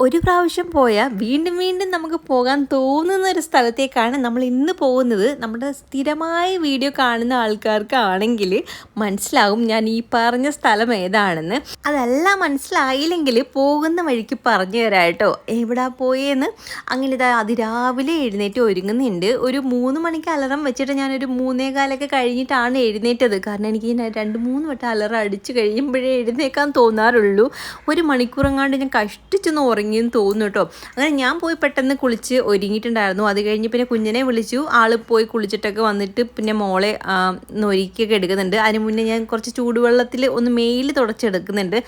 ഒരു പ്രാവശ്യം പോയാൽ വീണ്ടും വീണ്ടും നമുക്ക് പോകാൻ തോന്നുന്ന ഒരു സ്ഥലത്തേക്കാണ് നമ്മൾ ഇന്ന് പോകുന്നത്. നമ്മുടെ സ്ഥിരമായ വീഡിയോ കാണുന്ന ആൾക്കാർക്കാണെങ്കിൽ മനസ്സിലാവും ഞാൻ ഈ പറഞ്ഞ സ്ഥലം ഏതാണെന്ന്. അതെല്ലാം മനസ്സിലായില്ലെങ്കിൽ പോകുന്ന വഴിക്ക് പറഞ്ഞു തരാം കേട്ടോ. എവിടാ പോയെന്ന്? അങ്ങനെ ഇതാ അതിരാവിലെ എഴുന്നേറ്റ് ഒരുങ്ങുന്നുണ്ട്. ഒരു മൂന്ന് മണിക്ക് അലറം വെച്ചിട്ട് ഞാനൊരു മൂന്നേ കാലൊക്കെ കഴിഞ്ഞിട്ടാണ് എഴുന്നേറ്റത്. കാരണം എനിക്ക് രണ്ട് മൂന്ന് വട്ടം അലറം അടിച്ചു കഴിയുമ്പോഴേ എഴുന്നേക്കാൻ തോന്നാറുള്ളൂ. ഒരു മണിക്കൂറങ്ങാണ്ട് ഞാൻ കഷ്ടിച്ചൊന്ന് ഉറങ്ങിയെന്ന് തോന്നുന്നു കേട്ടോ. അങ്ങനെ ഞാൻ പോയി പെട്ടെന്ന് കുളിച്ച് ഒരുങ്ങിയിട്ടുണ്ടായിരുന്നു. അത് കഴിഞ്ഞ് പിന്നെ കുഞ്ഞിനെ വിളിച്ചു. ആൾ പോയി കുളിച്ചിട്ടൊക്കെ വന്നിട്ട് പിന്നെ മോളെ ഒരുക്കിയൊക്കെ എടുക്കുന്നുണ്ട്. അതിന് മുന്നേ ഞാൻ കുറച്ച് ചൂടുവെള്ളത്തിൽ ഒന്ന് മേൽ തുടച്ചെടുക്കുന്നുണ്ട്.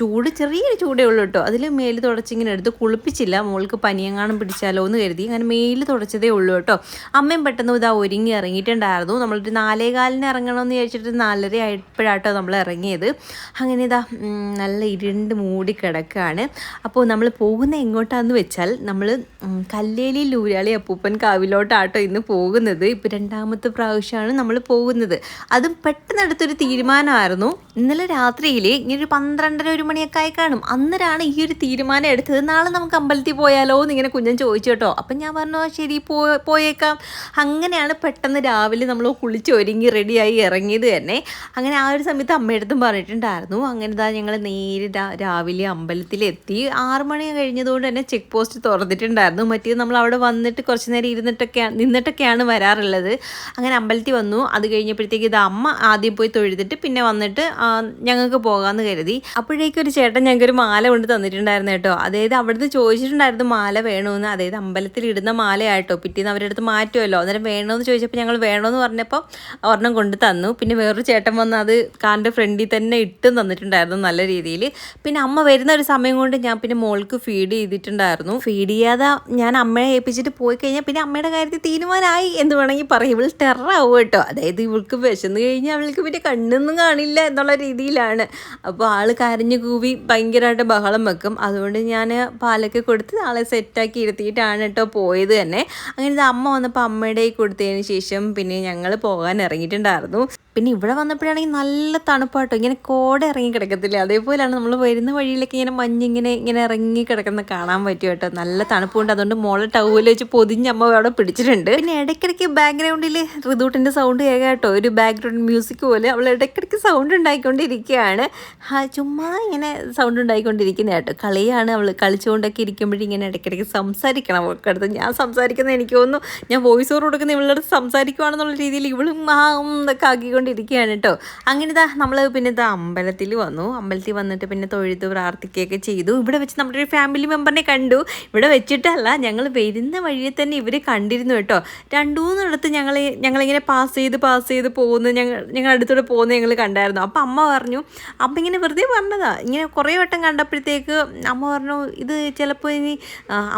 ചൂട് ചെറിയൊരു ചൂടേ ഉള്ളൂ കേട്ടോ. അതിൽ മേൽ തുടച്ചിങ്ങനെ എടുത്ത് കുളിപ്പിച്ചില്ല. മോൾക്ക് പനിയെങ്ങാനും പിടിച്ചാലോ എന്ന് കരുതി അങ്ങനെ മേൽ തുടച്ചതേ ഉള്ളൂ കേട്ടോ. അമ്മയും പെട്ടെന്ന് ഇതാ ഒരുങ്ങി ഇറങ്ങിയിട്ടുണ്ടായിരുന്നു. നമ്മളൊരു നാലേകാലിന് ഇറങ്ങണമെന്ന് വിചാരിച്ചിട്ട് നാലര ആയപ്പോഴാട്ടോ നമ്മൾ ഇറങ്ങിയത്. അങ്ങനെ ഇതാ നല്ല ഇരുണ്ട് മൂടി കിടക്കുകയാണ് അപ്പോൾ നമ്മൾ പോകുന്ന എങ്ങോട്ടാന്ന് വെച്ചാൽ നമ്മൾ കല്ലേലി ലൂരാളി അപ്പൂപ്പൻ കാവിലോട്ടാട്ടോ ഇന്ന് പോകുന്നത്. ഇപ്പോൾ രണ്ടാമത്തെ പ്രാവശ്യമാണ് നമ്മൾ പോകുന്നത്. അതും പെട്ടെന്ന് എടുത്തൊരു തീരുമാനമായിരുന്നു. ഇന്നലെ രാത്രിയിൽ ഇങ്ങനെ ഒരു പന്ത്രണ്ടര ഒരു മണിയൊക്കെ ആയി കാണും. അന്നേരമാണ് ഈ ഒരു തീരുമാനം എടുത്തത്. നാളെ നമുക്ക് അമ്പലത്തിൽ പോയാലോ എന്ന് ഇങ്ങനെ കുഞ്ഞൻ ചോദിച്ചു കേട്ടോ. അപ്പം ഞാൻ പറഞ്ഞു ശരി പോയേക്കാം. അങ്ങനെയാണ് പെട്ടെന്ന് രാവിലെ നമ്മൾ കുളിച്ച് ഒരുങ്ങി റെഡിയായി ഇറങ്ങിയത് തന്നെ. അങ്ങനെ ആ ഒരു സമയത്ത് അമ്മയടുത്തും പറഞ്ഞിട്ടുണ്ടായിരുന്നു. അങ്ങനെ താ ഞങ്ങൾ നേരെ രാവിലെ അമ്പലത്തിലെത്തി. ആറ് മണി കഴിഞ്ഞതുകൊണ്ട് തന്നെ ചെക്ക് പോസ്റ്റ് തുറന്നിട്ടുണ്ടായിരുന്നു. മറ്റേത് നമ്മൾ അവിടെ വന്നിട്ട് കുറച്ച് നേരം ഇരുന്നിട്ടൊക്കെയാണ് നിന്നിട്ടൊക്കെയാണ് വരാറുള്ളത്. അങ്ങനെ അമ്പലത്തിൽ വന്നു. അത് കഴിഞ്ഞപ്പോഴത്തേക്ക് ഇത് അമ്മ ആദ്യം പോയി തൊഴുതിട്ട് പിന്നെ വന്നിട്ട് ഞങ്ങൾക്ക് പോകാമെന്ന് കരുതി. അപ്പോഴേക്കും ഒരു ചേട്ടൻ ഞങ്ങൾക്ക് ഒരു മാല കൊണ്ട് തന്നിട്ടുണ്ടായിരുന്നു കേട്ടോ. അതായത് അവിടുന്ന് ചോദിച്ചിട്ടുണ്ടായിരുന്നു മാല വേണമെന്ന് അതായത് അമ്പലത്തിൽ ഇടുന്ന മാലയായിട്ടോ. പിറ്റേന്ന് അവരുടെ അടുത്ത് മാറ്റുമല്ലോ. അന്നേരം വേണമെന്ന് ചോദിച്ചപ്പോൾ ഞങ്ങൾ വേണമെന്ന് പറഞ്ഞപ്പോൾ ഒരെണ്ണം കൊണ്ട് തന്നു. പിന്നെ വേറൊരു ചേട്ടൻ വന്ന് അത് കാറിന്റെ ഫ്രണ്ടിൽ തന്നെ ഇട്ടും തന്നിട്ടുണ്ടായിരുന്നു നല്ല രീതിയിൽ. പിന്നെ അമ്മ വരുന്ന ഒരു സമയം കൊണ്ട് ഞാൻ പിന്നെ മോൾക്ക് ഫീഡ് ചെയ്തിട്ടുണ്ടായിരുന്നു. ഫീഡ് ചെയ്യാതെ ഞാൻ അമ്മയെ ഏൽപ്പിച്ചിട്ട് പോയി കഴിഞ്ഞാൽ പിന്നെ അമ്മയുടെ കാര്യത്തിൽ തീരുമാനമായി എന്ന് വേണമെങ്കിൽ പറയും. ഇവൾ ടെററാവും കേട്ടോ. അതായത് ഇവൾക്ക് വിശന്ന് കഴിഞ്ഞാൽ അവൾക്ക് പിന്നെ കണ്ണൊന്നും കാണില്ല എന്നുള്ള രീതിയിലാണ്. അപ്പോൾ ആൾ കരഞ്ഞു കൂവി ഭയങ്കരമായിട്ട് ബഹളം വെക്കും. അതുകൊണ്ട് ഞാൻ പാലൊക്കെ കൊടുത്ത് ആളെ സെറ്റാക്കി ഇരുത്തിയിട്ടാണ് കേട്ടോ പോയത് തന്നെ. അങ്ങനെ അമ്മ വന്നപ്പോൾ അമ്മയുടെ കൊടുത്തതിന് ശേഷം പിന്നെ ഞങ്ങൾ പോകാൻ ഇറങ്ങിയിട്ടുണ്ടായിരുന്നു. പിന്നെ ഇവിടെ വന്നപ്പോഴാണെങ്കിൽ നല്ല തണുപ്പാട്ടോ. ഇങ്ങനെ കോട ഇറങ്ങി കിടക്കത്തില്ല? അതേപോലെയാണ് നമ്മൾ വരുന്ന വഴിയിലൊക്കെ ഇങ്ങനെ മഞ്ഞിങ്ങനെ ഇങ്ങനെ ഇറങ്ങി കിടക്കുന്ന കാണാൻ പറ്റും കേട്ടോ. നല്ല തണുപ്പുണ്ട്. അതുകൊണ്ട് മോളെ ടൗവിൽ വെച്ച് പൊതിഞ്ഞ് അമ്മ അവിടെ പിടിച്ചിട്ടുണ്ട്. പിന്നെ ഇടയ്ക്കിടയ്ക്ക് ബാക്ക്ഗ്രൗണ്ടിൽ റിതൂട്ടിന്റെ സൗണ്ട് കേൾക്കാം കേട്ടോ. ഒരു ബാക്ക്ഗ്രൗണ്ട് മ്യൂസിക് പോലെ അവൾ ഇടയ്ക്കിടയ്ക്ക് സൗണ്ട് ഉണ്ടായിക്കൊണ്ടിരിക്കുകയാണ്. ചുമ്മാ ഇങ്ങനെ സൗണ്ട് ഉണ്ടായിക്കൊണ്ടിരിക്കുന്ന കേട്ടോ. കളിയാണ് അവൾ. കളിച്ചുകൊണ്ടൊക്കെ ഇരിക്കുമ്പോഴും ഇങ്ങനെ ഇടയ്ക്കിടയ്ക്ക് സംസാരിക്കണം അവൾക്ക് അടുത്ത്. ഞാൻ സംസാരിക്കുന്നത് എനിക്ക് തോന്നുന്നു ഞാൻ വോയിസ് ഓവർ കൊടുക്കുന്ന ഇവളുടെ അടുത്ത് സംസാരിക്കുവാണെന്നുള്ള രീതിയിൽ ഇവളും ആ എന്നൊക്കെ ആക്കിക്കൊണ്ടിരിക്കുകയാണ് കേട്ടോ. അങ്ങനെ ഇതാ നമ്മൾ പിന്നെ ഇതാ അമ്പലത്തിൽ വന്നു. അമ്പലത്തിൽ വന്നിട്ട് പിന്നെ തൊഴുത് പ്രാർത്ഥിക്കുകയൊക്കെ ചെയ്തു. ഇവിടെ വെച്ച് നമ്മുടെ ഒരു ഫാമിലി മെമ്പറിനെ കണ്ടു. ഇവിടെ വെച്ചിട്ടല്ല ഞങ്ങൾ വരുന്ന വഴിയെ തന്നെ ഇവർ കണ്ടിരുന്നു കേട്ടോ. രണ്ടു മൂന്നിടത്ത് ഞങ്ങൾ ഞങ്ങളിങ്ങനെ പാസ് ചെയ്ത് പാസ് ചെയ്ത് പോകുന്നത് ഞങ്ങൾ ഞങ്ങൾ അടുത്തൂടെ പോകുന്നത് ഞങ്ങൾ കണ്ടായിരുന്നു. അപ്പം അമ്മ പറഞ്ഞു അമ്മ ഇങ്ങനെ വെറുതെ പറഞ്ഞതാ. ഇങ്ങനെ കുറേ വട്ടം കണ്ടപ്പോഴത്തേക്ക് അമ്മ പറഞ്ഞു ഇത് ചിലപ്പോൾ ഇനി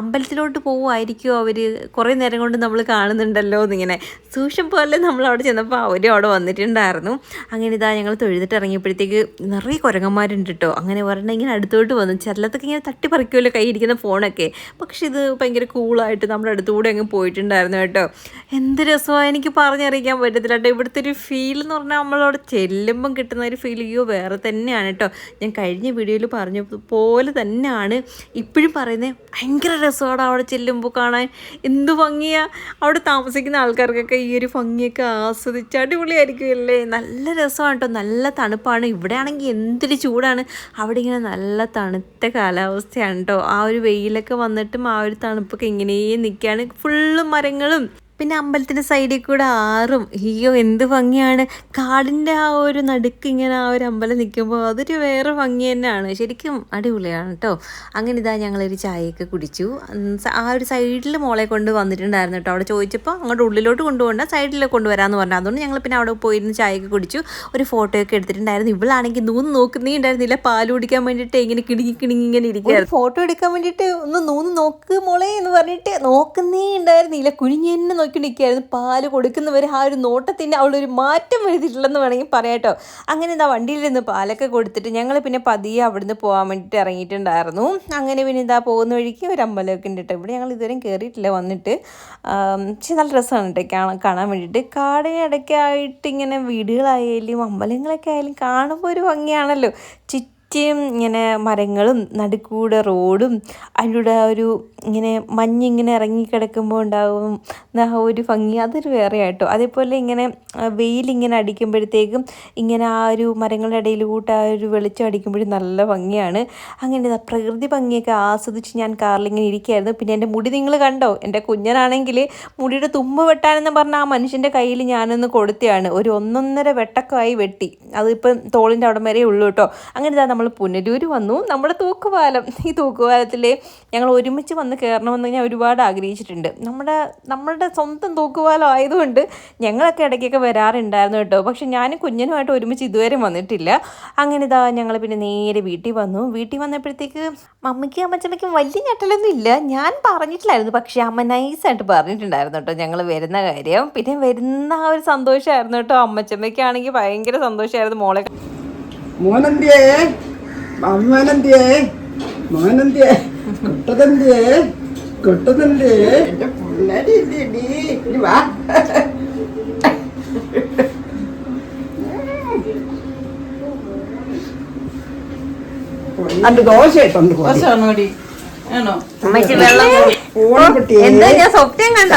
അമ്പലത്തിലോട്ട് പോകുമായിരിക്കുമോ അവർ കുറേ നേരം കൊണ്ട് നമ്മൾ കാണുന്നുണ്ടല്ലോ എന്നിങ്ങനെ സൂക്ഷം പോലെ നമ്മൾ അവിടെ ചെന്നപ്പോൾ അവരും അവിടെ വന്നിട്ടുണ്ടായിരുന്നു അങ്ങനെ ഇതാ ഞങ്ങൾ തൊഴുതിട്ട് ഇറങ്ങിയപ്പോഴത്തേക്ക് നിറയെ കുരങ്ങന്മാരുണ്ട് കേട്ടോ അങ്ങനെ ഒരെണ്ണം ഇങ്ങനെ അടുത്തോട്ട് വന്നു. ചിലത്തൊക്കെ ഇങ്ങനെ തട്ടി പറിക്കുമല്ലോ ഇരിക്കുന്ന ഫോണൊക്കെ. പക്ഷെ ഇത് ഭയങ്കര കൂളായിട്ട് നമ്മുടെ അടുത്തുകൂടെ അങ്ങ് പോയിട്ടുണ്ടായിരുന്നു കേട്ടോ. എന്ത് രസമാണ് എനിക്ക് പറഞ്ഞറിയിക്കാൻ പറ്റത്തില്ല കേട്ടോ. ഇവിടുത്തെ ഒരു ഫീൽ എന്ന് പറഞ്ഞാൽ നമ്മളവിടെ ചെല്ലുമ്പം കിട്ടുന്ന ഒരു ഫീൽ അയ്യോ വേറെ തന്നെയാണ് കേട്ടോ. ഞാൻ കഴിഞ്ഞ വീഡിയോയിൽ പറഞ്ഞ പോലെ തന്നെയാണ്. ഇപ്പോഴും പറയുന്നത് ഭയങ്കര രസമാണ് അവിടെ ചെല്ലുമ്പോൾ കാണാൻ. എന്ത് ഭംഗിയാണ് അവിടെ താമസിക്കുന്ന ആൾക്കാർക്കൊക്കെ ഈ ഒരു ഭംഗിയൊക്കെ ആസ്വദിച്ച് അടിപൊളിയായിരിക്കുമല്ലേ നല്ല രസമാണ് കേട്ടോ നല്ല തണുപ്പാണ്. ഇവിടെ ആണെങ്കിൽ എന്തൊരു ചൂടാണ്. അവിടെ ഇങ്ങനെ നല്ല തണുത്ത കാലാവസ്ഥയാണ് കേട്ടോ ആ ഒരു വെയിലൊക്കെ വന്നിട്ടും ആ ഒരു തണുപ്പൊക്കെ ഇങ്ങനെ നിൽക്കുകയാണ്. ഫുള്ള് മരങ്ങളും. പിന്നെ അമ്പലത്തിന്റെ സൈഡിൽ കൂടെ ആറും. അയ്യോ എന്ത് ഭംഗിയാണ്. കാടിന്റെ ആ ഒരു നടുക്ക് ഇങ്ങനെ ആ ഒരു അമ്പലം നിൽക്കുമ്പോൾ അതൊരു വേറെ ഭംഗി തന്നെയാണ്. ശരിക്കും അടിപൊളിയാണ് കേട്ടോ. അങ്ങനെ ഇതാ ഞങ്ങളൊരു ചായയൊക്കെ കുടിച്ചു. ആ ഒരു സൈഡിൽ മോളെ കൊണ്ട് വന്നിട്ടുണ്ടായിരുന്നു കേട്ടോ. അവിടെ ചോദിച്ചപ്പോൾ അങ്ങോട്ട് ഉള്ളിലോട്ട് കൊണ്ടുപോകണ്ട സൈഡിൽ കൊണ്ടുവരാമെന്ന് പറഞ്ഞു. അതുകൊണ്ട് ഞങ്ങൾ പിന്നെ അവിടെ പോയിരുന്ന് ചായയൊക്കെ കുടിച്ചു. ഒരു ഫോട്ടോയൊക്കെ എടുത്തിട്ടുണ്ടായിരുന്നു. ഇവളാണെങ്കിൽ നൂന്ന് നോക്കുന്നേ ഉണ്ടായിരുന്നില്ല. പാൽ കുടിക്കാൻ വേണ്ടിയിട്ട് ഇങ്ങനെ കിടുങ്ങി കിണുങ്ങി ഇങ്ങനെ ഇരിക്കുക ഫോട്ടോ എടുക്കാൻ വേണ്ടിയിട്ട് ഒന്ന് നൂന്ന് നോക്ക് മോളെ എന്ന് പറഞ്ഞിട്ട് നോക്കുന്നേ ഉണ്ടായിരുന്നില്ല. കുനിഞ്ഞ് തന്നെ നോക്കി നിൽക്കുകയായിരുന്നു പാൽ കൊടുക്കുന്നവർ ആ ഒരു നോട്ടത്തിന് അവളൊരു മാറ്റം വരുത്തിയിട്ടില്ലെന്ന് വേണമെങ്കിൽ പറയാട്ടോ അങ്ങനെ എന്താ വണ്ടിയിൽ നിന്ന് പാലൊക്കെ കൊടുത്തിട്ട് ഞങ്ങൾ പിന്നെ പതിയെ അവിടുന്ന് പോകാൻ വേണ്ടിയിട്ട് ഇറങ്ങിയിട്ടുണ്ടായിരുന്നു. അങ്ങനെ പിന്നെ ഇതാ പോകുന്ന വഴിക്ക് ഒരു അമ്പലമൊക്കെ ഉണ്ട് കേട്ടോ. ഇവിടെ ഞങ്ങൾ ഇതുവരെയും കയറിയിട്ടില്ല വന്നിട്ട്. പക്ഷേ നല്ല രസമാണ് കേട്ടോ കാണാൻ കാണാൻ വേണ്ടിയിട്ട് കാടിനിടയ്ക്കായിട്ട് ഇങ്ങനെ വീടുകളായാലും അമ്പലങ്ങളൊക്കെ ആയാലും കാണുമ്പോൾ ഒരു ഭംഗിയാണല്ലോ. ചുറ്റും ചുറ്റും ഇങ്ങനെ മരങ്ങളും നടുക്കൂടെ റോഡും അതിലൂടെ ആ ഒരു ഇങ്ങനെ മഞ്ഞിങ്ങനെ ഇറങ്ങി കിടക്കുമ്പോൾ ഉണ്ടാവും. ആ ഒരു ഭംഗി. അതൊരു വേറെ ആട്ടോ. അതേപോലെ ഇങ്ങനെ വെയിലിങ്ങനെ അടിക്കുമ്പോഴത്തേക്കും ഇങ്ങനെ ആ ഒരു മരങ്ങളുടെ ഇടയിലൂട്ട് ആ ഒരു വെളിച്ചം അടിക്കുമ്പോഴും നല്ല ഭംഗിയാണ്. അങ്ങനെ പ്രകൃതി ഭംഗിയൊക്കെ ആസ്വദിച്ച് ഞാൻ കാറിലിങ്ങനെ ഇരിക്കുകയായിരുന്നു. പിന്നെ എന്റെ മുടി നിങ്ങൾ കണ്ടോ? എന്റെ കുഞ്ഞനാണെങ്കിൽ മുടിയുടെ തുമ്പ് വെട്ടാനെന്ന് പറഞ്ഞ ആ മനുഷ്യന്റെ കയ്യിൽ ഞാനൊന്ന് കൊടുത്തതാണ് ഒരു ഒന്നൊന്നര വെട്ടക്കമായി വെട്ടി. അതിപ്പം തോളിന്റെ അവിടം വരെ ഉള്ളൂ കേട്ടോ. അങ്ങനെ ഇതാ നമ്മൾ പുനലൂർ വന്നു. നമ്മുടെ തൂക്കുപാലം. ഈ തൂക്കുപാലത്തിൽ ഞങ്ങൾ ഒരുമിച്ച് വന്ന് കയറണമെന്ന് ഞാൻ ഒരുപാട് ആഗ്രഹിച്ചിട്ടുണ്ട്. നമ്മുടെ നമ്മളുടെ സ്വന്തം തൂക്കുപാലം ആയതുകൊണ്ട് ഞങ്ങളൊക്കെ ഇടയ്ക്കൊക്കെ വരാറുണ്ടായിരുന്നു കേട്ടോ. പക്ഷെ ഞാനും കുഞ്ഞനുമായിട്ട് ഒരുമിച്ച് ഇതുവരെ വന്നിട്ടില്ല. അങ്ങനെ ഇതാ ഞങ്ങൾ പിന്നെ നേരെ വീട്ടിൽ വന്നു. വീട്ടിൽ വന്നപ്പോഴത്തേക്ക് മമ്മിക്കും അമ്മച്ചമ്മയ്ക്കും വലിയ ഞെട്ടലൊന്നും ഇല്ല. ഞാൻ പറഞ്ഞിട്ടില്ലായിരുന്നു. പക്ഷേ അമ്മ നൈസായിട്ട് പറഞ്ഞിട്ടുണ്ടായിരുന്നു കേട്ടോ ഞങ്ങൾ വരുന്ന കാര്യം. പിന്നെ വരുന്ന ആ ഒരു സന്തോഷമായിരുന്നു കേട്ടോ. അമ്മച്ചമ്മയ്ക്കാണെങ്കിൽ ഭയങ്കര സന്തോഷമായിരുന്നു മോളെ. മോനന്തിയേ? അമ്മനന്തിയേ മോനന്തിയേ? കൊട്ടതന്തിയേ? കൊട്ടതന്തിയേ? എന്റെ പിള്ളേരി ഇല്ലേടി ഇനി വാ. അത് ദോശ ഇട്ടുണ്ട് ദോശയാണോടി? ആണോ? അമ്മയ്ക്ക് വെള്ളം എന്താ ഞാൻ സ്വപ്നം കണ്ടോ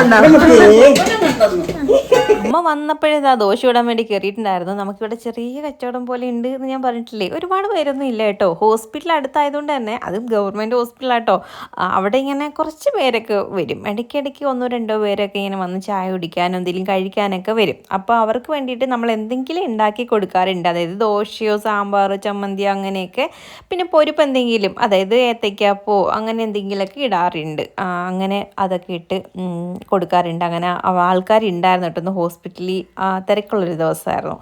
ഓണക്കുട്ടിയെ വന്നപ്പോഴേ ആ ദോശ വിടാൻ വേണ്ടി കയറിയിട്ടുണ്ടായിരുന്നു നമുക്കിവിടെ ചെറിയ കച്ചവടം പോലെ ഉണ്ട് എന്ന് ഞാൻ പറഞ്ഞിട്ടില്ലേ? ഒരുപാട് പേരൊന്നും ഇല്ല കേട്ടോ. ഹോസ്പിറ്റൽ അടുത്തായതുകൊണ്ട് തന്നെ അതും ഗവൺമെന്റ് ഹോസ്പിറ്റലാട്ടോ അവിടെ ഇങ്ങനെ കുറച്ച് പേരൊക്കെ വരും. ഇടയ്ക്കിടയ്ക്ക് ഒന്നോ രണ്ടോ പേരൊക്കെ ഇങ്ങനെ വന്ന് ചായ കുടിക്കാനോ എന്തെങ്കിലും കഴിക്കാനൊക്കെ വരും. അപ്പോൾ അവർക്ക് വേണ്ടിയിട്ട് നമ്മൾ എന്തെങ്കിലും ഉണ്ടാക്കി കൊടുക്കാറുണ്ട്. അതായത് ദോശയോ സാമ്പാറോ ചമ്മന്തിയോ അങ്ങനെയൊക്കെ പിന്നെ പൊരിപ്പ് എന്തെങ്കിലും അതായത് ഏത്തയ്ക്കാപ്പോ അങ്ങനെ എന്തെങ്കിലുമൊക്കെ ഇടാറുണ്ട്. അങ്ങനെ അതൊക്കെ ഇട്ട് കൊടുക്കാറുണ്ട്. അങ്ങനെ ആൾക്കാരുണ്ടായിരുന്നു കേട്ടോ ഒന്ന് ഹോസ്പിറ്റലിൽ തിരക്കുള്ളൊരു ദിവസമായിരുന്നു.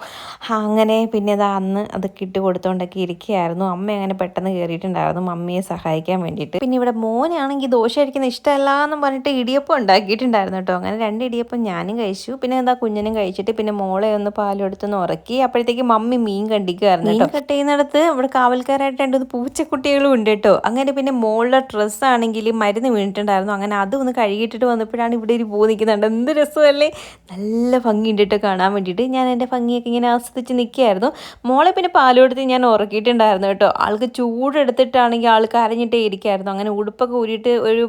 അങ്ങനെ പിന്നെ അത് അന്ന് അതൊക്കെ ഇട്ട് കൊടുത്തോണ്ടൊക്കെ ഇരിക്കുകയായിരുന്നു. അമ്മ അങ്ങനെ പെട്ടെന്ന് കയറിയിട്ടുണ്ടായിരുന്നു മമ്മിയെ സഹായിക്കാൻ വേണ്ടിയിട്ട്. പിന്നെ ഇവിടെ മോനാണെങ്കിൽ ദോശ കഴിക്കുന്ന ഇഷ്ടമല്ല എന്ന് പറഞ്ഞിട്ട് ഇടിയപ്പം ഉണ്ടാക്കിയിട്ടുണ്ടായിരുന്നു കേട്ടോ. അങ്ങനെ രണ്ട് ഇടിയപ്പം ഞാനും കഴിച്ചു. പിന്നെ എന്താ കുഞ്ഞിനും കഴിച്ചിട്ട് പിന്നെ മോളെ ഒന്ന് പാലെടുത്തൊന്ന് ഉറക്കി. അപ്പോഴത്തേക്ക് മമ്മി മീൻ കണ്ടിക്കുമായിരുന്നു മീൻ കട്ട്. ചെയ്യുന്നിടത്ത് ഇവിടെ കാവൽക്കാരായിട്ട് രണ്ടു പൂച്ചക്കുട്ടികളും ഉണ്ട് കേട്ടോ. അങ്ങനെ പിന്നെ മോളുടെ ഡ്രസ്സ് ആണെങ്കിൽ മരുന്ന് വീണിട്ടുണ്ടായിരുന്നു. അങ്ങനെ അത് ഒന്ന് കഴുകിയിട്ടിട്ട് വന്നപ്പോഴാണ് ഇവിടെ ഒരു പൂ നിൽക്കുന്നുണ്ട്. എന്ത് രസമല്ലേ? നല്ല ഭംഗിയുണ്ട് ഉണ്ടിട്ട് കാണാൻ വേണ്ടിയിട്ട് ഞാൻ എന്റെ ഭംഗിയൊക്കെ ഇങ്ങനെ ആസ്വദിച്ച് നിൽക്കുകയായിരുന്നു. മോളെ പിന്നെ പാൽ കൊടുത്ത് ഞാൻ ഉറക്കിയിട്ടുണ്ടായിരുന്നു കേട്ടോ. ആൾക്ക് ചൂടെടുത്തിട്ടാണെങ്കിൽ ആൾ കരഞ്ഞിട്ടേ ഇരിക്കായിരുന്നു. അങ്ങനെ ഉടുപ്പൊക്കെ ഊരിയിട്ട് ഒരു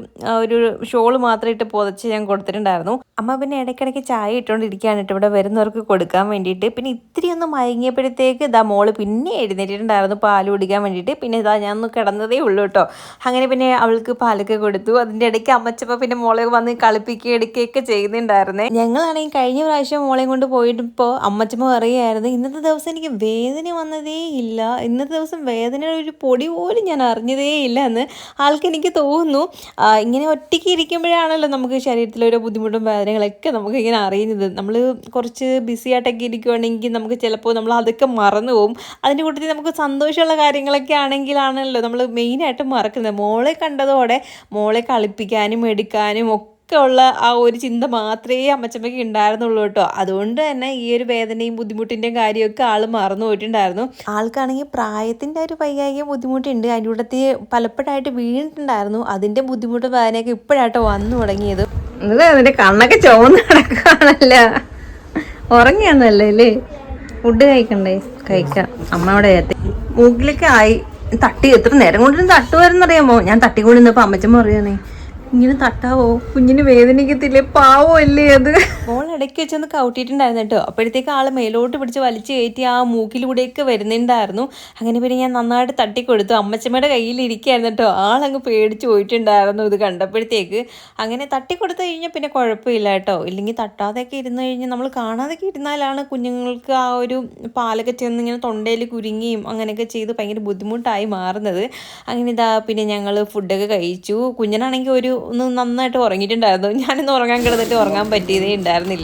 ഒരു ഷോൾ മാത്രം ഇട്ട് പുതച്ച് ഞാൻ കൊടുത്തിട്ടുണ്ടായിരുന്നു. അമ്മ പിന്നെ ഇടയ്ക്കിടയ്ക്ക് ചായ ഇട്ടുകൊണ്ടിരിക്കുകയാണ് കേട്ടോ. ഇവിടെ വരുന്നവർക്ക് കൊടുക്കാൻ വേണ്ടിയിട്ട്. പിന്നെ ഇത്തിരി ഒന്ന് മയങ്ങിയപ്പോഴത്തേക്ക് ഇതാ മോൾ പിന്നെ എഴുന്നേറ്റിട്ടുണ്ടായിരുന്നു പാൽ കുടിക്കാൻ വേണ്ടിയിട്ട്. പിന്നെ ഇതാ ഞാൻ ഒന്ന് കിടന്നതേ ഉള്ളൂ കേട്ടോ. അങ്ങനെ പിന്നെ അവൾക്ക് പാലൊക്കെ കൊടുത്തു. അതിന്റെ ഇടയ്ക്ക് അമ്മച്ചപ്പ പിന്നെ മോളെ വന്ന് കളിപ്പിക്കുക എടുക്കുകയൊക്കെ ചെയ്യുന്നുണ്ടായിരുന്നേ. ഞങ്ങളാണെങ്കിൽ കഴിഞ്ഞ മോളെയും കൊണ്ട് പോയിട്ടിപ്പോൾ അമ്മച്ചമ്മ പറയുമായിരുന്നു ഇന്നത്തെ ദിവസം എനിക്ക് വേദന വന്നതേ ഇല്ല. ഇന്നത്തെ ദിവസം വേദനയുടെ ഒരു പൊടി പോലും ഞാൻ അറിഞ്ഞതേ ഇല്ല എന്ന് ആൾക്ക് എനിക്ക് തോന്നുന്നു. ഇങ്ങനെ ഒറ്റയ്ക്ക് ഇരിക്കുമ്പോഴാണല്ലോ നമുക്ക് ശരീരത്തിൽ ഓരോ ബുദ്ധിമുട്ടും വേദനകളൊക്കെ നമുക്ക് ഇങ്ങനെ അറിയുന്നത്. നമ്മൾ കുറച്ച് ബിസി ആയിട്ടൊക്കെ ഇരിക്കുവാണെങ്കിൽ നമുക്ക് ചിലപ്പോൾ നമ്മൾ അതൊക്കെ മറന്നു പോകും അതിന്റെ കൂട്ടത്തിൽ നമുക്ക് സന്തോഷമുള്ള കാര്യങ്ങളൊക്കെ ആണെങ്കിലാണല്ലോ നമ്മൾ മെയിനായിട്ട് മറക്കുന്നത്. മോളെ കണ്ടതോടെ മോളെ കളിപ്പിക്കാനും എടുക്കാനും ഒക്കെ ഉള്ള ആ ഒരു ചിന്ത മാത്രമേ അമ്മച്ചമ്മയ്ക്ക് ഉണ്ടായിരുന്നുള്ളൂ കേട്ടോ. അതുകൊണ്ട് തന്നെ ഈ ഒരു വേദനയും ബുദ്ധിമുട്ടിന്റെയും കാര്യമൊക്കെ ആൾ മറന്നു പോയിട്ടുണ്ടായിരുന്നു. ആൾക്കാണെങ്കിൽ പ്രായത്തിന്റെ ഒരു വൈകാരിക ബുദ്ധിമുട്ടുണ്ട്. അതിന്റെ കൂട്ടത്തിൽ പലപ്പോഴായിട്ട് വീണിട്ടുണ്ടായിരുന്നു. അതിന്റെ ബുദ്ധിമുട്ട് വേദനയൊക്കെ ഇപ്പോഴാട്ടോ വന്നു തുടങ്ങിയത്. അതിന്റെ കണ്ണൊക്കെ ചുവന്ന് കിടക്കുകയാണല്ലോ ഉറങ്ങിയാണല്ലേ അല്ലേ? ഫുഡ് കഴിക്കണ്ടേ? കഴിക്കാം. അമ്മ അവിടെ എത്തി. മൂക്കിലൊക്കെ ആയി. തട്ടി എത്ര നേരം കൊണ്ടിരുന്ന് തട്ടുമായിരുന്നറിയാമോ? ഞാൻ തട്ടിക്കൊണ്ടിരുന്നപ്പോൾ അമ്മച്ചമ്മ പറയാനേ ഇങ്ങനെ തട്ടാവോ? കുഞ്ഞിന് വേദനിക്കത്തില്ലേ? പാവോ അല്ലേ അത്? ഇടയ്ക്ക് വെച്ചൊന്ന് കൗട്ടിയിട്ടുണ്ടായിരുന്നു കേട്ടോ. അപ്പോഴത്തേക്ക് ആൾ മേലോട്ട് പിടിച്ച് വലിച്ചു കയറ്റി ആ മൂക്കിലൂടെയൊക്കെ വരുന്നുണ്ടായിരുന്നു. അങ്ങനെ പിന്നെ ഞാൻ നന്നായിട്ട് തട്ടിക്കൊടുത്തു. അമ്മച്ചമ്മയുടെ കയ്യിൽ ഇരിക്കുകയായിരുന്നു കേട്ടോ. ആളങ്ങ് പേടിച്ച് പോയിട്ടുണ്ടായിരുന്നു ഇത് കണ്ടപ്പോഴത്തേക്ക്. അങ്ങനെ തട്ടിക്കൊടുത്തു കഴിഞ്ഞാൽ പിന്നെ കുഴപ്പമില്ല കേട്ടോ. ഇല്ലെങ്കിൽ തട്ടാതെയൊക്കെ ഇരുന്ന് കഴിഞ്ഞാൽ നമ്മൾ കാണാതെയൊക്കെ ഇരുന്നാലാണ് കുഞ്ഞുങ്ങൾക്ക് ആ ഒരു പാലൊക്കെ ചെന്ന് ഇങ്ങനെ തൊണ്ടയിൽ കുരുങ്ങിയും അങ്ങനെയൊക്കെ ചെയ്ത് ഭയങ്കര ബുദ്ധിമുട്ടായി മാറുന്നത്. അങ്ങനെ ഇതാ പിന്നെ ഞങ്ങൾ ഫുഡൊക്കെ കഴിച്ചു. കുഞ്ഞനാണെങ്കിൽ ഒരു ഒന്ന് നന്നായിട്ട് ഉറങ്ങിയിട്ടുണ്ടായിരുന്നു. ഞാനൊന്ന് ഉറങ്ങാൻ കിടന്നിട്ട് ഉറങ്ങാൻ പറ്റിയതേ ഉണ്ടായിരുന്നില്ല.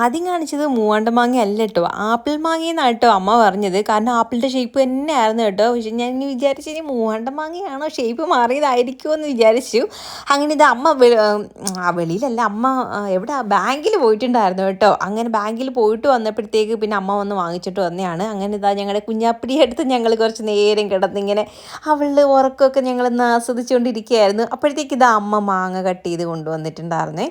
ആദ്യം കാണിച്ചത് മൂവാണ്ട മാങ്ങ അല്ല കേട്ടോ. ആപ്പിൾ മാങ്ങയെന്നാണ് കേട്ടോ അമ്മ പറഞ്ഞത്. കാരണം ആപ്പിളിന്റെ ഷേപ്പ് തന്നെ ആയിരുന്നു കേട്ടോ. പക്ഷെ ഞാൻ ഇനി വിചാരിച്ചു ഇനി മൂവാണ്ട മാങ്ങയാണോ ഷേപ്പ് മാറിയതായിരിക്കുമോ എന്ന് വിചാരിച്ചു. അങ്ങനെ ഇത് അമ്മ വെളിയിലല്ല അമ്മ എവിടെ? ബാങ്കിൽ പോയിട്ടുണ്ടായിരുന്നു കേട്ടോ. അങ്ങനെ ബാങ്കിൽ പോയിട്ട് വന്നപ്പോഴത്തേക്ക് പിന്നെ അമ്മ വന്ന് വാങ്ങിച്ചിട്ട് വന്നെയാണ് അങ്ങനെ ഇതാ ഞങ്ങളുടെ കുഞ്ഞാപ്പിടി എടുത്ത് ഞങ്ങൾ കുറച്ച് നേരം കിടന്നിങ്ങനെ അവളുടെ ഉറക്കമൊക്കെ ഞങ്ങൾ ഒന്ന് ആസ്വദിച്ചുകൊണ്ടിരിക്കുകയായിരുന്നു. അപ്പോഴത്തേക്ക് ഇത് അമ്മ മാങ്ങ കട്ട് ചെയ്ത് കൊണ്ടുവന്നിട്ടുണ്ടായിരുന്നേ.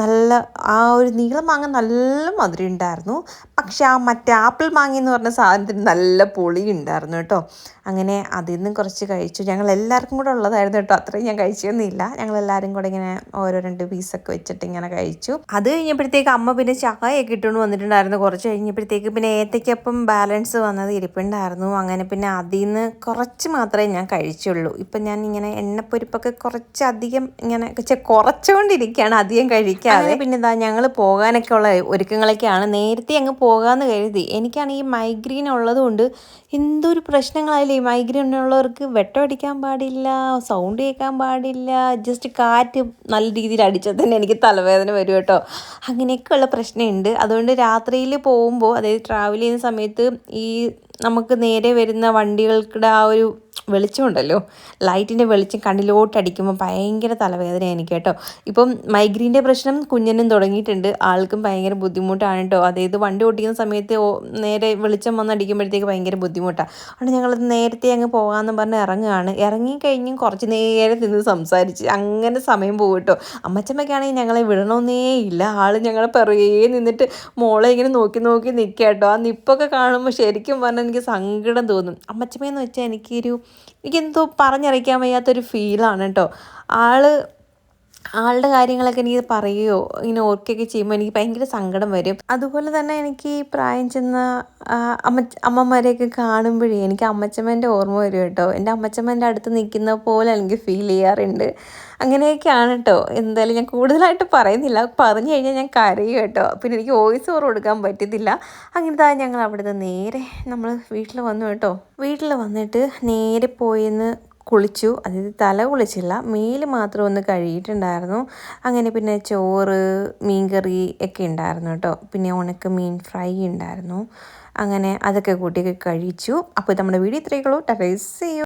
നല്ല ആ ഒരു നീളം മാങ്ങ നല്ല മധുരം ഉണ്ടായിരുന്നു. പക്ഷെ ആ മറ്റേ ആപ്പിൾ മാങ്ങ എന്ന് പറഞ്ഞ സാധനത്തിന് നല്ല പൊളി ഉണ്ടായിരുന്നു കേട്ടോ. അങ്ങനെ അതിൽ നിന്ന് കുറച്ച് കഴിച്ചു. ഞങ്ങൾ എല്ലാവർക്കും കൂടെ ഉള്ളതായിരുന്നു കേട്ടോ. അത്രയും ഞാൻ കഴിച്ചൊന്നുമില്ല. ഞങ്ങൾ എല്ലാവരും കൂടെ ഇങ്ങനെ ഓരോ രണ്ട് പീസൊക്കെ വെച്ചിട്ട് ഇങ്ങനെ കഴിച്ചു. അത് കഴിഞ്ഞപ്പോഴത്തേക്ക് അമ്മ പിന്നെ ചായയൊക്കെ ഇട്ടുകൊണ്ട് വന്നിട്ടുണ്ടായിരുന്നു. കുറച്ച് കഴിഞ്ഞപ്പോഴത്തേക്ക് പിന്നെ ഏത്തയ്ക്കപ്പം ബാലൻസ് വന്നത് ഇരിപ്പുണ്ടായിരുന്നു. അങ്ങനെ പിന്നെ അതിൽ നിന്ന് കുറച്ച് മാത്രമേ ഞാൻ കഴിച്ചുള്ളൂ. ഇപ്പം ഞാൻ ഇങ്ങനെ എണ്ണപ്പൊരിപ്പൊക്കെ കുറച്ചധികം ഇങ്ങനെ കുറച്ചുകൊണ്ടിരിക്കുകയാണ് അധികം കഴിക്കാതെ. പിന്നെ ഞങ്ങൾ പോകാനൊക്കെ ഉള്ള ഒരുക്കങ്ങളൊക്കെയാണ് നേരത്തെ അങ്ങ് പോകാമെന്ന് കരുതി. എനിക്കാണ് ഈ മൈഗ്രെയിൻ ഉള്ളതുകൊണ്ട് എന്തൊരു പ്രശ്നങ്ങളായാലും ഈ മൈഗ്രെയിൻ ഉള്ളവർക്ക് വെട്ടം അടിക്കാൻ പാടില്ല സൗണ്ട് കേൾക്കാൻ പാടില്ല ജസ്റ്റ് കാറ്റ് നല്ല രീതിയിൽ അടിച്ചാൽ തന്നെ എനിക്ക് തലവേദന വരും കേട്ടോ. അങ്ങനെയൊക്കെയുള്ള പ്രശ്നമുണ്ട്. അതുകൊണ്ട് രാത്രിയിൽ പോകുമ്പോൾ അതായത് ട്രാവൽ ചെയ്യുന്ന സമയത്ത് ഈ നമുക്ക് നേരെ വരുന്ന വണ്ടികൾക്കിടെ ആ ഒരു വെളിച്ചമുണ്ടല്ലോ. ലൈറ്റിന്റെ വെളിച്ചം കണ്ണിലോട്ട് അടിക്കുമ്പോൾ ഭയങ്കര തലവേദന എനിക്ക് കേട്ടോ. ഇപ്പം മൈഗ്രീന്റെ പ്രശ്നം കുഞ്ഞിനും തുടങ്ങിയിട്ടുണ്ട്. ആൾക്കും ഭയങ്കര ബുദ്ധിമുട്ടാണ് കേട്ടോ. അതായത് വണ്ടി ഓടിക്കുന്ന സമയത്ത് നേരെ വെളിച്ചം വന്ന് അടിക്കുമ്പോഴത്തേക്ക് ഭയങ്കര ബുദ്ധിമുട്ടാണ് അതുകൊണ്ട് ഞങ്ങൾ നേരത്തെ അങ്ങ് പോകാമെന്ന് പറഞ്ഞ് ഇറങ്ങുകയാണ്. ഇറങ്ങിക്കഴിഞ്ഞ് കുറച്ച് നേരം നിന്ന് സംസാരിച്ച് അങ്ങനെ സമയം പോകും കേട്ടോ. അമ്മച്ചമ്മയ്ക്കാണെങ്കിൽ ഞങ്ങളെ വിടണമെന്നേ ഇല്ല. ആൾ ഞങ്ങളെ പിറകേ നിന്നിട്ട് മോളെ ഇങ്ങനെ നോക്കി നോക്കി നിൽക്കുക കേട്ടോ. ആ നിപ്പൊക്കെ കാണുമ്പോൾ ശരിക്കും പറഞ്ഞാൽ എനിക്ക് സങ്കടം തോന്നും. അമ്മച്ചമ്മയെന്ന് വെച്ചാൽ എനിക്കൊരു എനിക്കെന്തോ പറഞ്ഞറിയിക്കാൻ വയ്യാത്തൊരു ഫീലാണ് കേട്ടോ ആൾ ആളുടെ കാര്യങ്ങളൊക്കെ എനിക്ക് പറയുകയോ ഇങ്ങനെ ഓർക്കുകയൊക്കെ ചെയ്യുമ്പോൾ എനിക്ക് ഭയങ്കര സങ്കടം വരും. അതുപോലെ തന്നെ എനിക്ക് ഈ പ്രായം ചെന്ന അമ്മ അമ്മമാരെയൊക്കെ കാണുമ്പോഴേ എനിക്ക് അമ്മച്ചമ്മേന്റെ ഓർമ്മ വരും കേട്ടോ. എന്റെ അമ്മച്ചമ്മേന്റെ അടുത്ത് നിൽക്കുന്ന പോലെ എനിക്ക് ഫീൽ ചെയ്യാറുണ്ട്. അങ്ങനെയൊക്കെയാണ് കേട്ടോ. എന്തായാലും ഞാൻ കൂടുതലായിട്ട് പറയുന്നില്ല. പറഞ്ഞു കഴിഞ്ഞാൽ ഞാൻ കരയും കേട്ടോ. പിന്നെ എനിക്ക് വോയിസ് ഓർ കൊടുക്കാൻ പറ്റത്തില്ല അങ്ങനത്തെ ഞങ്ങൾ അവിടുന്ന് നേരെ നമ്മൾ വീട്ടിൽ വന്നു കേട്ടോ. വീട്ടിൽ വന്നിട്ട് നേരെ പോയിന്ന് കുളിച്ചു. അതായത് തല കുളിച്ചില്ല. മേൽ മാത്രം ഒന്ന് കഴുകിയിട്ടുണ്ടായിരുന്നു. അങ്ങനെ പിന്നെ ചോറ് മീൻകറി ഒക്കെ ഉണ്ടായിരുന്നു കേട്ടോ. പിന്നെ ഉണക്ക് മീൻ ഫ്രൈ ഉണ്ടായിരുന്നു. അങ്ങനെ അതൊക്കെ കൂട്ടി കഴിച്ചു. അപ്പോൾ നമ്മുടെ വീഡിയോ ഇത്രയേ ഉള്ളൂ. ടൈസ് ചെയ്യൂ